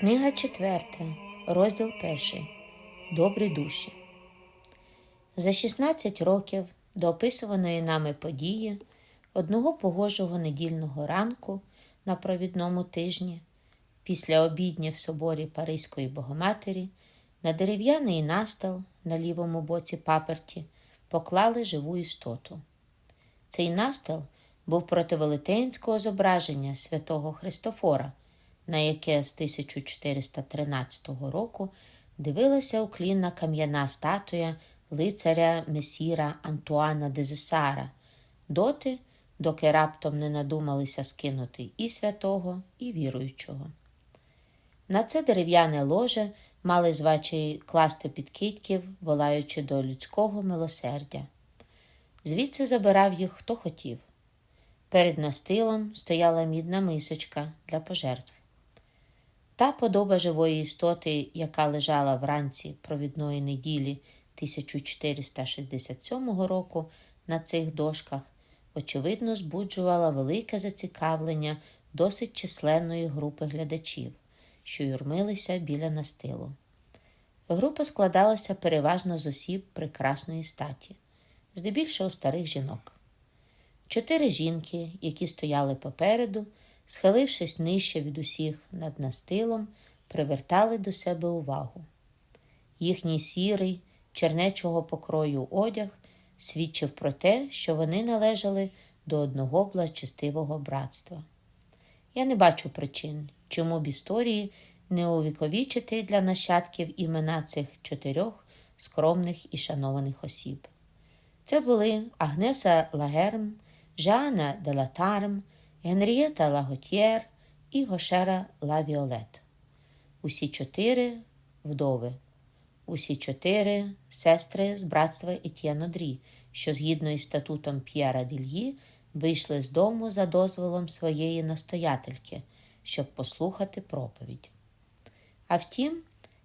Книга четверта, розділ перший. Добрі душі. За 16 років до описуваної нами події одного погожого недільного ранку на провідному тижні, після обідня в соборі Паризької Богоматері, на дерев'яний настил на лівому боці паперті поклали живу істоту. Цей настил був проти велетенського зображення святого Христофора, на яке з 1413 року дивилася уклінна кам'яна статуя лицаря Месіра Антуана де Зесара, доти, доки раптом не надумалися скинути і святого, і віруючого. На це дерев'яне ложе мали звичай класти підкидьків, волаючи до людського милосердя. Звідси забирав їх хто хотів. Перед настилом стояла мідна мисочка для пожертв. Та подоба живої істоти, яка лежала вранці провідної неділі 1467 року на цих дошках, очевидно, збуджувала велике зацікавлення досить численної групи глядачів, що юрмилися біля настилу. Група складалася переважно з осіб прекрасної статі, здебільшого старих жінок. Чотири жінки, які стояли попереду, схилившись нижче від усіх над настилом, привертали до себе увагу. Їхній сірий, чернечого покрою одяг свідчив про те, що вони належали до одного благочестивого братства. Я не бачу причин, чому б історії не увіковічити для нащадків імена цих чотирьох скромних і шанованих осіб. Це були Агнеса Лагерм, Жана де Латарм, Генрієта Лаготьєр і Гошера Лавіолет. Усі чотири вдови, усі чотири сестри з братства Етьєнодрі, що згідно із статутом П'єра Дільї вийшли з дому за дозволом своєї настоятельки, щоб послухати проповідь. А втім,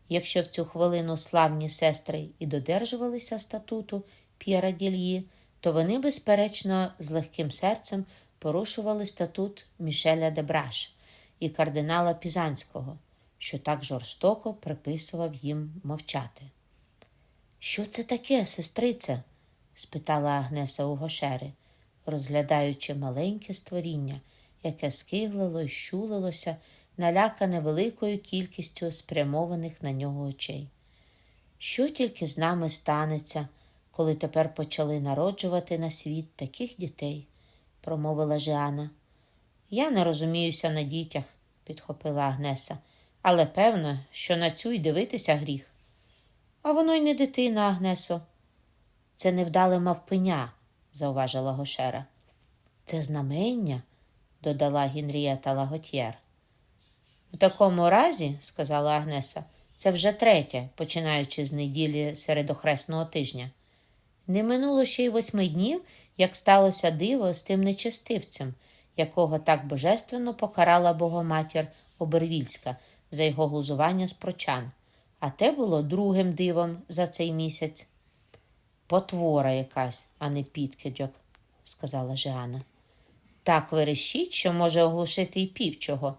якщо в цю хвилину славні сестри і додержувалися статуту П'єра Дільї, то вони, безперечно, з легким серцем порушували статут Мішеля де Браш і кардинала Пізанського, що так жорстоко приписував їм мовчати. Що це таке, сестриця? спитала Агнеса у Гошери, розглядаючи маленьке створіння, яке скиглило й щулилося, налякане великою кількістю спрямованих на нього очей. Що тільки з нами станеться, коли тепер почали народжувати на світ таких дітей? Промовила Жіана. Я не розуміюся на дітях, підхопила Агнеса, але певно, що на цю й дивитися гріх. А воно й не дитина, Агнесо. Це невдале мавпеня, зауважила Гошера. Це знамення, додала Гінрієта Лаготьєр. В такому разі, сказала Агнеса, це вже третє, починаючи з неділі середохресного тижня. Не минуло ще й восьми днів, як сталося диво з тим нечестивцем, якого так божественно покарала Богоматір Обервільська за його глузування з прочан, а те було другим дивом за цей місяць. Потвора якась, а не підкидьок, сказала Жіана. Так верещить, що може оглушити й півчого,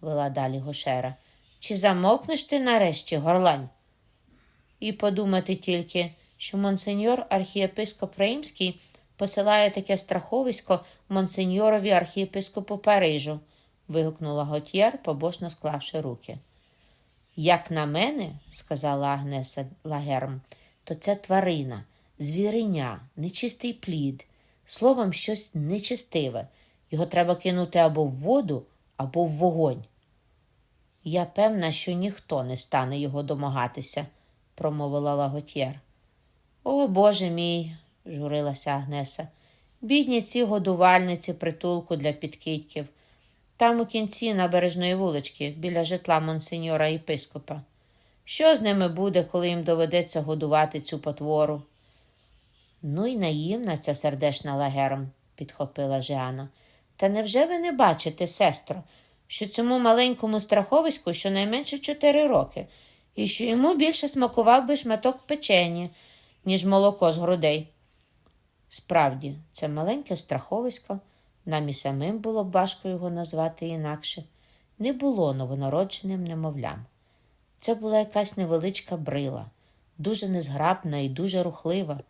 вела далі Гошера. Чи замовкнеш ти нарешті, горлань? І подумати тільки, що монсеньор архієпископ Римський посилає таке страховисько монсеньорові архієпископу Парижу, вигукнула Готьєр, побожно склавши руки. Як на мене, сказала Агнеса Лагерм, то це тварина, звіриня, нечистий плід, словом, щось нечистиве. Його треба кинути або в воду, або в вогонь. Я певна, що ніхто не стане його домагатися, промовила Лаготьєр. О, Боже мій, журилася Агнеса. Бідні ці годувальниці притулку для підкидьків. Там у кінці набережної вулички, біля житла монсеньора єпископа. Що з ними буде, коли їм доведеться годувати цю потвору? Ну й наївна ця сердешна лагером, підхопила Жіана. Та невже ви не бачите, сестро, що цьому маленькому страховиську щонайменше чотири роки, і що йому більше смакував би шматок печені, ніж молоко з грудей? Справді, це маленьке страховисько, нам і самим було б важко його назвати інакше, не було новонародженим немовлям. Це була якась невеличка брила, дуже незграбна і дуже рухлива,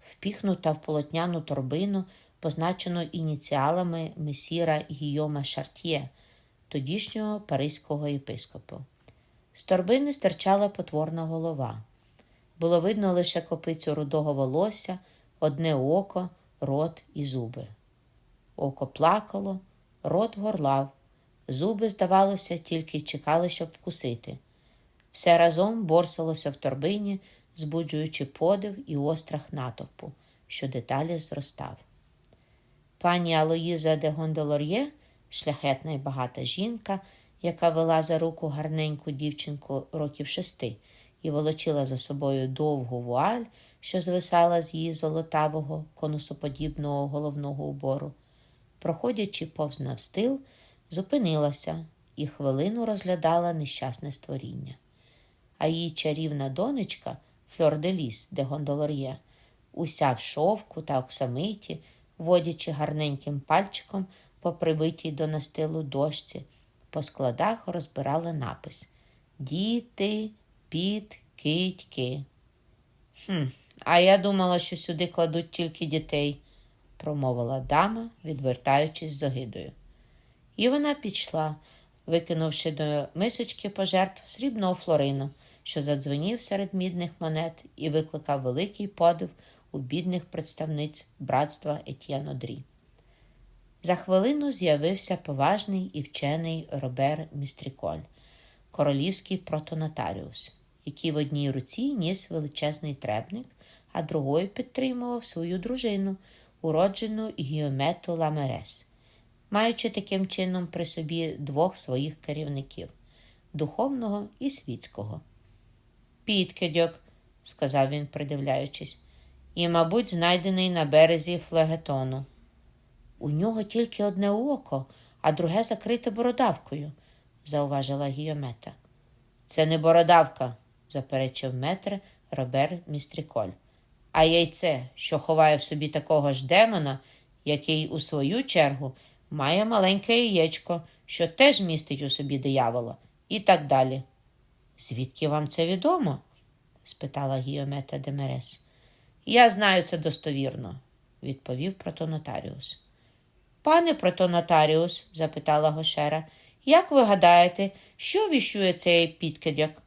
впіхнута в полотняну торбину, позначену ініціалами месіра Гійома Шартьє, тодішнього паризького єпископу. З торбини стирчала потворна голова. Було видно лише копицю рудого волосся, одне око, рот і зуби. Око плакало, рот горлав, зуби, здавалося, тільки чекали, щоб вкусити. Все разом борсалося в торбині, збуджуючи подив і острах натовпу, що деталі зростав. Пані Алоїза де Гонделор'є, шляхетна і багата жінка, яка вела за руку гарненьку дівчинку років шести і волочила за собою довгу вуаль, що звисала з її золотавого конусоподібного головного убору, проходячи повз навстил, зупинилася і хвилину розглядала нещасне створіння. А її чарівна донечка Фльор де Ліс де Гондолор'є, уся в шовку та оксамиті, водячи гарненьким пальчиком по прибитій до настилу дошці, по складах розбирала напис Діти, під, китьки. Хм, а я думала, що сюди кладуть тільки дітей, промовила дама, відвертаючись з огидою. І вона пішла, викинувши до мисочки пожертв срібного флорину, що задзвенів серед мідних монет і викликав великий подив у бідних представниць братства Етьєнодрі. За хвилину з'явився поважний і вчений Робер Містріколь, королівський протонотаріус, який в одній руці ніс величезний требник, а другою підтримував свою дружину, уроджену Гіомету Ламерес, маючи таким чином при собі двох своїх керівників духовного і світського. Підкидьок, сказав він, придивляючись, і, мабуть, знайдений на березі флегетону. У нього тільки одне око, а друге закрите бородавкою, зауважила Гіомета. Це не бородавка, заперечив метр Робер Містріколь, а яйце, що ховає в собі такого ж демона, який, у свою чергу, має маленьке яєчко, що теж містить у собі диявола, і так далі. Звідки вам це відомо? спитала Гіомета Демерес. Я знаю це достовірно, відповів протонотаріус. Пане протонотаріус, запитала Гошера, як ви гадаєте, що віщує цей підкидяк?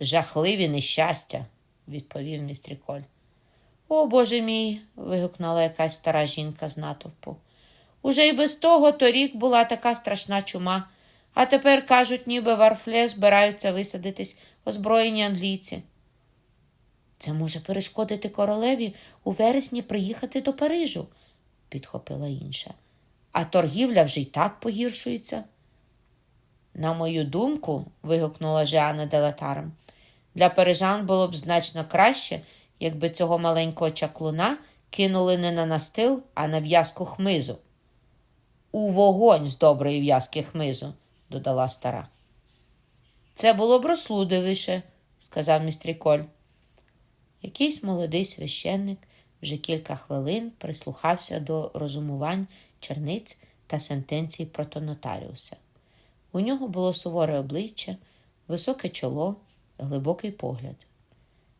Жахливі нещастя, відповів містріколь. О, Боже мій. вигукнула якась стара жінка з натовпу. Уже й без того торік була така страшна чума, а тепер, кажуть, ніби в Арфле збираються висадитись озброєні англійці. Це може перешкодити королеві у вересні приїхати до Парижу, підхопила інша. А торгівля вже й так погіршується. На мою думку, вигукнула Жеана Делатарм, для парижан було б значно краще, якби цього маленького чаклуна кинули не на настил, а на в'язку хмизу. У вогонь з доброї в'язки хмизу, додала стара. Це було б розсудовіше, сказав містріколь. Якийсь молодий священник вже кілька хвилин прислухався до розумувань черниць та сентенцій протонотаріуса. У нього було суворе обличчя, високе чоло, глибокий погляд.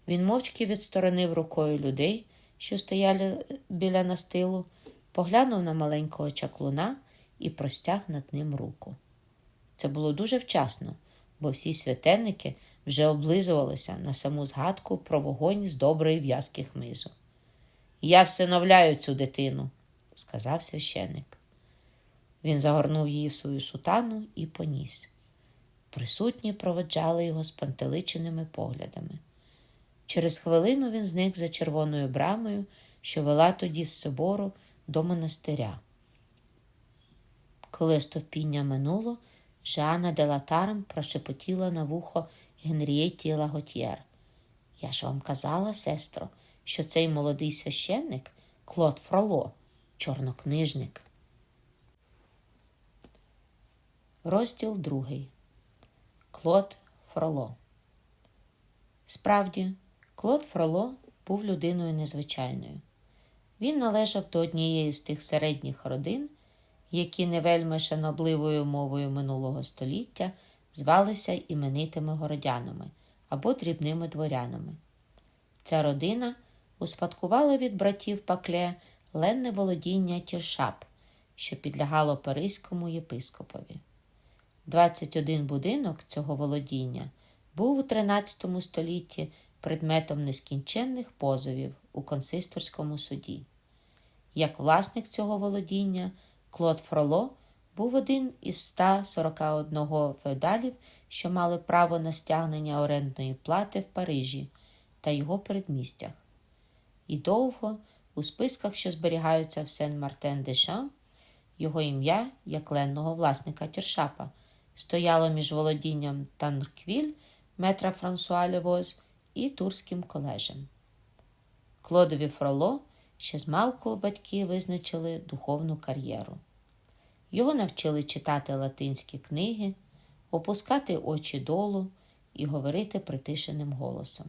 Він мовчки відсторонив рукою людей, що стояли біля настилу, поглянув на маленького чаклуна і простяг над ним руку. Це було дуже вчасно, бо всі святенники вже облизувалися на саму згадку про вогонь з доброї в'язки хмизу. Я всиновляю цю дитину, сказав священик. Він загорнув її в свою сутану і поніс. Присутні проводжали його спантеличеними поглядами. Через хвилину він зник за червоною брамою, що вела тоді з собору до монастиря. Коли стовпіння минуло, Жанна Делатарм прошепотіла на вухо Генрієті Лаготьєр. Я ж вам казала, сестро, що цей молодий священник Клод Фроло, чорнокнижник. Розділ другий. Клод Фроло. Справді, Клод Фроло був людиною незвичайною. Він належав до однієї з тих середніх родин, які не вельми шанобливою мовою минулого століття звалися іменитими городянами або дрібними дворянами. Ця родина успадкувала від братів Пакле ленне володіння Тіршап, що підлягало Паризькому єпископові. 21 будинок цього володіння був у 13 столітті предметом нескінченних позовів у консисторському суді. Як власник цього володіння, Клод Фроло був один із 141 феодалів, що мали право на стягнення орендної плати в Парижі та його передмістях. І довго у списках, що зберігаються в Сен-Мартен-де-Шан, його ім'я, як ленного власника Тіршапа, стояло між володінням Танквіль, метра Франсуа Левоз і Турським колежем. Клодові Фроло ще з малку батьки визначили духовну кар'єру. Його навчили читати латинські книги, опускати очі долу і говорити притишеним голосом.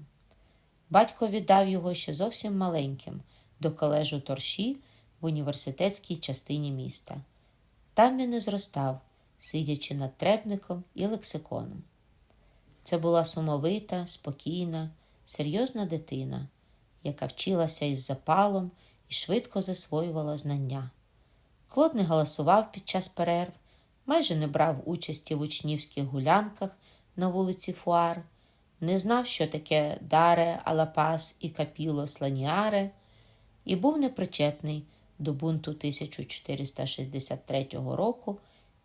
Батько віддав його ще зовсім маленьким до колежу торші в університетській частині міста. Там він і зростав, сидячи над требником і лексиконом. Це була сумовита, спокійна, серйозна дитина, яка вчилася із запалом і швидко засвоювала знання. Клод не голосував під час перерв, майже не брав участі в учнівських гулянках на вулиці Фуар, не знав, що таке даре, алапас і капіло сланіаре, і був непричетний до бунту 1463 року,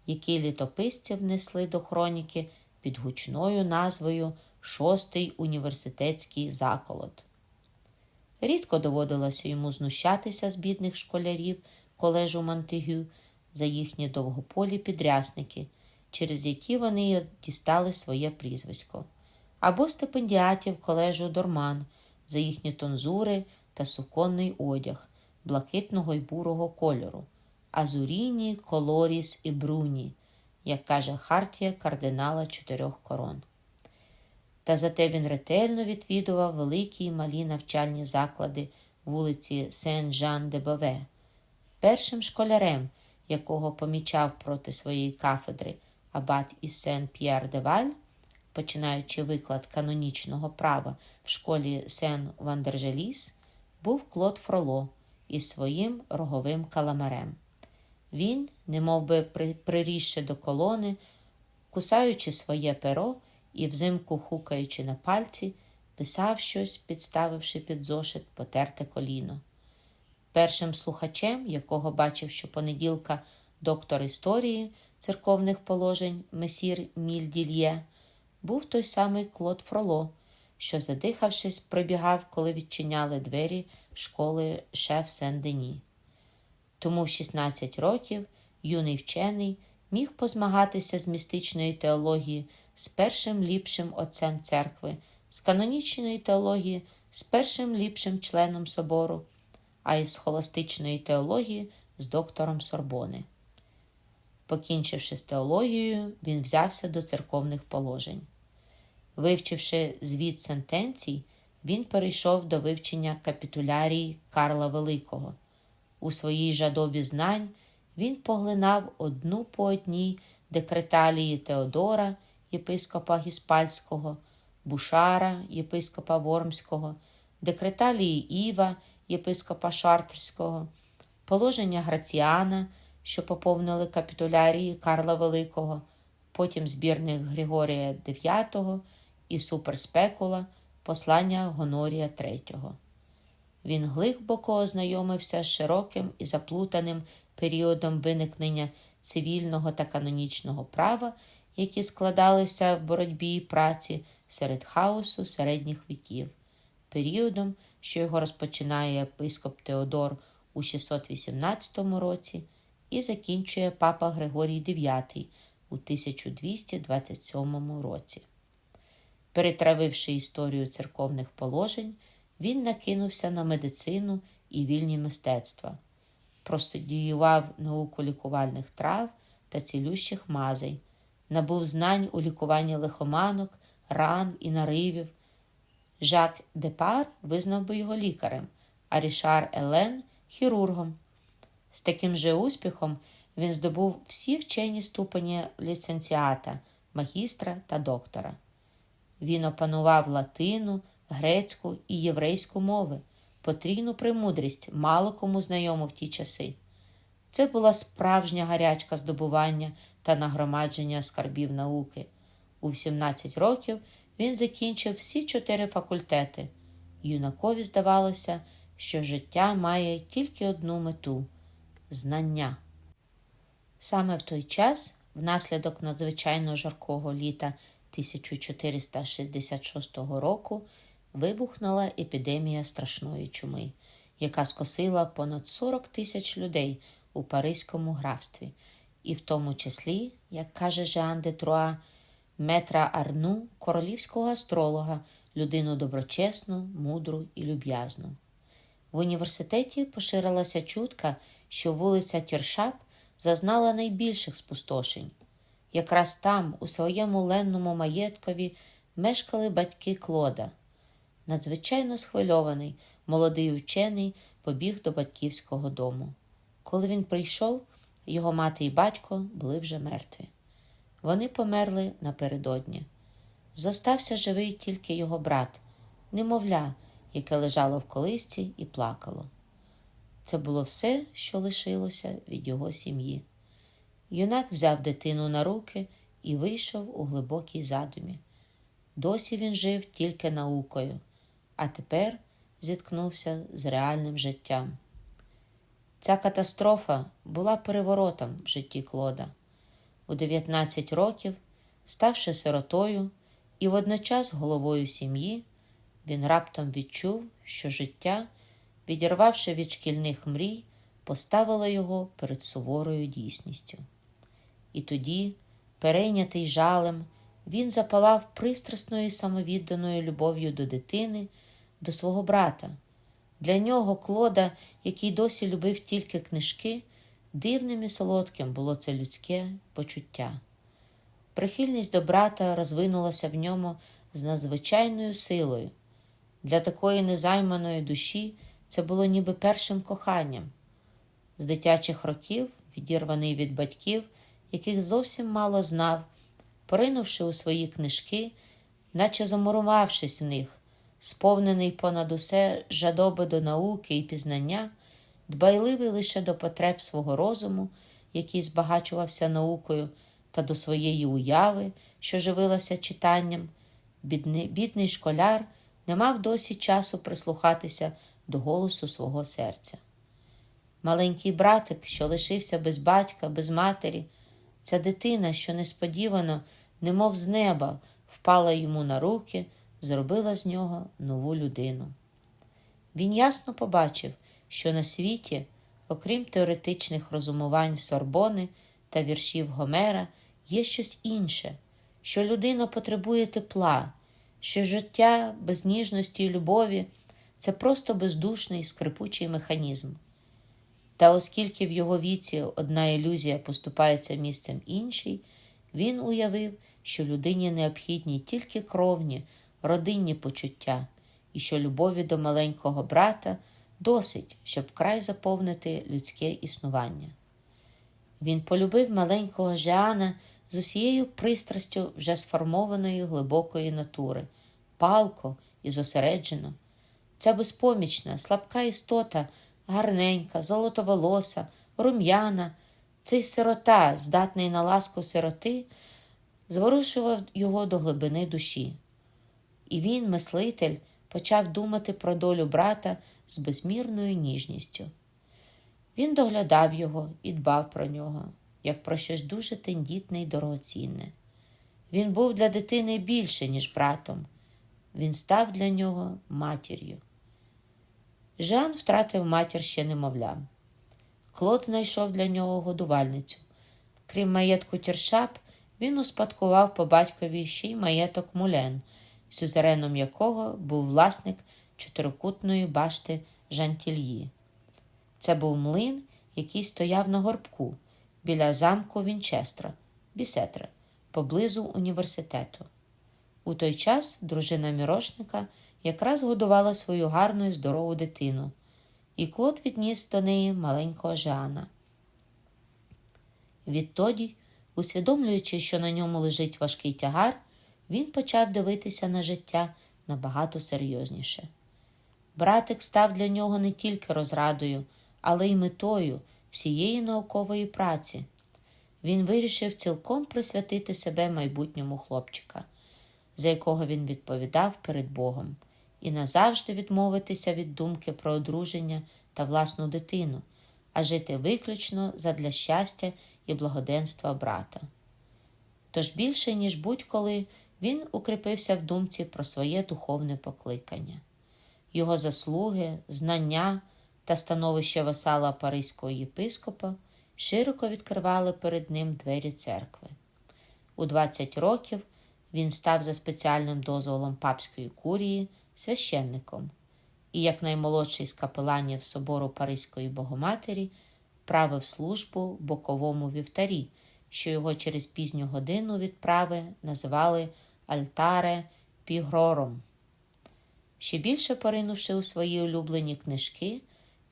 який літописці внесли до хроніки під гучною назвою Шостий університетський заколот. Рідко доводилося йому знущатися з бідних школярів колежу Монтегю за їхні довгополі підрясники, через які вони й дістали своє прізвисько, або стипендіатів колежу Дорман за їхні тонзури та суконний одяг блакитного й бурого кольору, азуріні, колоріс і бруні, як каже Хартія кардинала чотирьох корон. Та зате він ретельно відвідував великі й малі навчальні заклади вулиці Сен-Жан-де-Бове. Першим школярем, якого помічав проти своєї кафедри абат із Сен-П'єр-де-Валь, починаючи виклад канонічного права в школі Сен-Вандержеліс, був Клод Фроло із своїм роговим каламарем. Він, немов би прирісши до колони, кусаючи своє перо і взимку хукаючи на пальці, писав щось, підставивши під зошит потерте коліно. Першим слухачем, якого бачив щопонеділка доктор історії церковних положень месір Мільдільє, був той самий Клод Фроло, що, задихавшись, прибігав, коли відчиняли двері школи шеф Сен-Дені. Тому в 16 років юний вчений міг позмагатися з містичної теології з першим ліпшим отцем церкви, з канонічної теології з першим ліпшим членом собору, а із схоластичної теології з доктором Сорбони. Покінчивши з теологією, він взявся до церковних положень. Вивчивши звіт сентенцій, він перейшов до вивчення капітулярії Карла Великого. У своїй жадобі знань він поглинав одну по одній декреталії Теодора, єпископа Гіспальського, Бушара, єпископа Вормського, декреталії Іва, єпископа Шартрського, положення Граціана, що поповнили капітулярії Карла Великого, потім збірник Григорія IX і суперспекула послання Гонорія III. Він глибоко ознайомився з широким і заплутаним періодом виникнення цивільного та канонічного права, які складалися в боротьбі і праці серед хаосу середніх віків, періодом, що його розпочинає єпископ Теодор у 618 році і закінчує папа Григорій IX у 1227 році. Перетравивши історію церковних положень, він накинувся на медицину і вільні мистецтва, простудіював науку лікувальних трав та цілющих мазей, набув знань у лікуванні лихоманок, ран і наривів. Жак Депар визнав би його лікарем, а Рішар Елен хірургом. З таким же успіхом він здобув всі вчені ступені ліцензіата, магістра та доктора. Він опанував латину, грецьку і єврейську мови, потрійну премудрість, мало кому знайому в ті часи. Це була справжня гарячка здобування та нагромадження скарбів науки. У 17 років він закінчив всі чотири факультети. Юнакові здавалося, що життя має тільки одну мету знання. Саме в той час, внаслідок надзвичайно жаркого літа 1466 року, вибухнула епідемія страшної чуми, яка скосила понад 40 тисяч людей у Паризькому графстві, і в тому числі, як каже Жан де Труа, метра Арну, королівського астролога, людину доброчесну, мудру і люб'язну. В університеті поширилася чутка, що вулиця Тіршап зазнала найбільших спустошень. Якраз там, у своєму ленному маєткові, мешкали батьки Клода. Надзвичайно схвильований, молодий учений побіг до батьківського дому. Коли він прийшов, його мати і батько були вже мертві. Вони померли напередодні. Зостався живий тільки його брат, немовля, яке лежало в колисці і плакало. Це було все, що лишилося від його сім'ї. Юнак взяв дитину на руки і вийшов у глибокій задумі. Досі він жив тільки наукою, а тепер зіткнувся з реальним життям. Ця катастрофа була переворотом в житті Клода. У 19 років, ставши сиротою і водночас головою сім'ї, він раптом відчув, що життя, відірвавши від шкільних мрій, поставило його перед суворою дійсністю. І тоді, перейнятий жалем, він запалав пристрасною самовідданою любов'ю до дитини, до свого брата. Для нього Клода, який досі любив тільки книжки, дивним і солодким було це людське почуття. Прихильність до брата розвинулася в ньому з надзвичайною силою. Для такої незайманої душі це було ніби першим коханням. З дитячих років, відірваний від батьків, яких зовсім мало знав, поринувши у свої книжки, наче замурувавшись в них, сповнений понад усе жадоби до науки і пізнання, дбайливий лише до потреб свого розуму, який збагачувався наукою, та до своєї уяви, що живилася читанням, бідний, бідний школяр не мав досі часу прислухатися до голосу свого серця. Маленький братик, що лишився без батька, без матері, ця дитина, що несподівано, немов з неба, впала йому на руки, зробила з нього нову людину. Він ясно побачив, що на світі, окрім теоретичних розумувань Сорбони та віршів Гомера, є щось інше, що людина потребує тепла, що життя без ніжності і любові це просто бездушний скрипучий механізм. Та оскільки в його віці одна ілюзія поступається місцем іншій, він уявив, що людині необхідні тільки кровні, родинні почуття, і що любові до маленького брата досить, щоб вкрай заповнити людське існування. Він полюбив маленького Жеана з усією пристрастю вже сформованої глибокої натури, палко і зосереджено. Ця безпомічна, слабка істота, гарненька, золотоволоса, рум'яна, цей сирота, здатний на ласку сироти, зворушував його до глибини душі. І він, мислитель, почав думати про долю брата з безмірною ніжністю. Він доглядав його і дбав про нього, як про щось дуже тендітне й дорогоцінне. Він був для дитини більше, ніж братом. Він став для нього матір'ю. Жан втратив матір ще немовлям. Клод знайшов для нього годувальницю. Крім маєтку Тіршап, він успадкував по батькові ще й маєток Мулен, сюзереном якого був власник чотирикутної башти Жантільї. Це був млин, який стояв на горбку біля замку Вінчестра, Бісетра, поблизу університету. У той час дружина мірошника якраз годувала свою гарну і здорову дитину, і Клод відніс до неї маленького Жана. Відтоді, усвідомлюючи, що на ньому лежить важкий тягар, він почав дивитися на життя набагато серйозніше. Братик став для нього не тільки розрадою, але й метою всієї наукової праці. Він вирішив цілком присвятити себе майбутньому хлопчика, за якого він відповідав перед Богом, і назавжди відмовитися від думки про одруження та власну дитину, а жити виключно задля щастя і благоденства брата. Тож більше, ніж будь-коли, він укріпився в думці про своє духовне покликання. Його заслуги, знання та становище васала Паризького єпископа широко відкривали перед ним двері церкви. У 20 років він став за спеціальним дозволом папської курії священником і, як наймолодший з капеланів собору Паризької Богоматері, правив службу боковому вівтарі, що його через пізню годину відправи називали Альтаре Пігрором. Ще більше поринувши у свої улюблені книжки,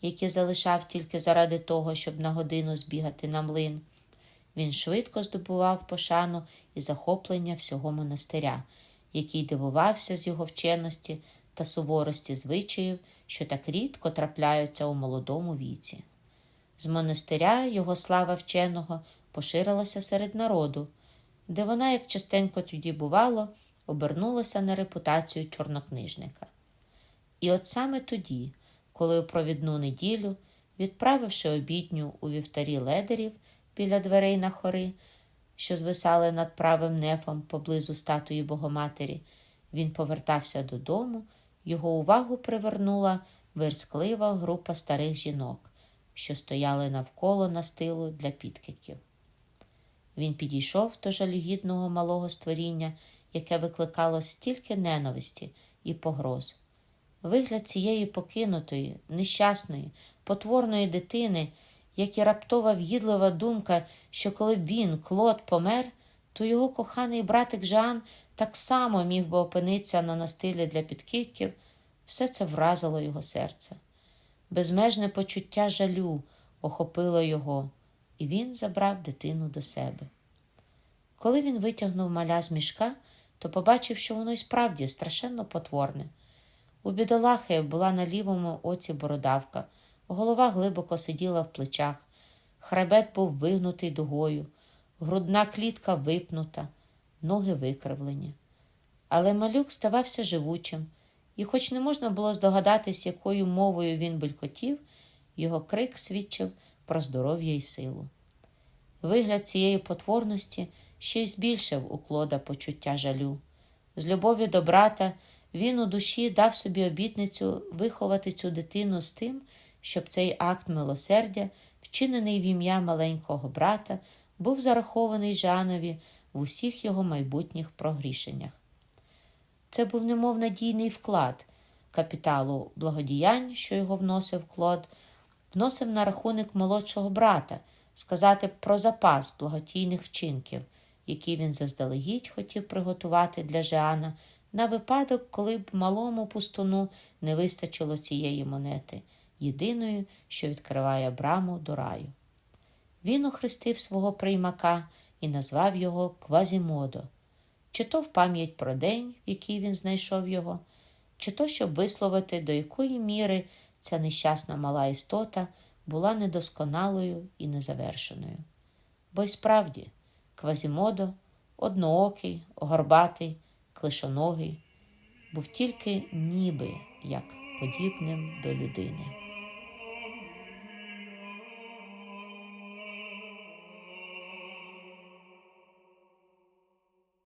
які залишав тільки заради того, щоб на годину збігати на млин, він швидко здобував пошану і захоплення всього монастиря, який дивувався з його вченості та суворості звичаїв, що так рідко трапляються у молодому віці. З монастиря його слава вченого поширилася серед народу, де вона, як частенько тоді бувало, обернулася на репутацію чорнокнижника. І от саме тоді, коли у провідну неділю, відправивши обідню у вівтарі ледерів біля дверей на хори, що звисали над правим нефом поблизу статуї Богоматері, він повертався додому, його увагу привернула версклива група старих жінок, що стояли навколо настилу для підкидків. Він підійшов до жалюгідного малого створіння, яке викликало стільки ненависті і погроз. Вигляд цієї покинутої, нещасної, потворної дитини, як і раптова в'їдлива думка, що коли б він, Клод, помер, то його коханий братик Жан так само міг би опинитися на настилі для підкидків, все це вразило його серце. Безмежне почуття жалю охопило його, і він забрав дитину до себе. Коли він витягнув маля з мішка, то побачив, що воно й справді страшенно потворне. У бідолахи була на лівому оці бородавка, голова глибоко сиділа в плечах, хребет був вигнутий дугою, грудна клітка випнута, ноги викривлені. Але малюк ставався живучим, і, хоч не можна було здогадатись, якою мовою він белькотів, його крик свідчив про здоров'я і силу. Вигляд цієї потворності ще й збільшив у Клода почуття жалю. З любові до брата він у душі дав собі обітницю виховати цю дитину з тим, щоб цей акт милосердя, вчинений в ім'я маленького брата, був зарахований Жанові в усіх його майбутніх прогрішеннях. Це був немов надійний вклад капіталу благодіянь, що його вносив Клод, вносив на рахунок молодшого брата, сказати про запас благотійних вчинків, які він заздалегідь хотів приготувати для Жеана на випадок, коли б малому пустуну не вистачило цієї монети, єдиної, що відкриває браму до раю. Він охрестив свого приймака і назвав його Квазімодо, чи то в пам'ять про день, в який він знайшов його, чи то щоб висловити, до якої міри ця нещасна мала істота була недосконалою і незавершеною. Бо й справді, Квазімодо, одноокий, горбатий, клишоногий, був тільки ніби як подібним до людини.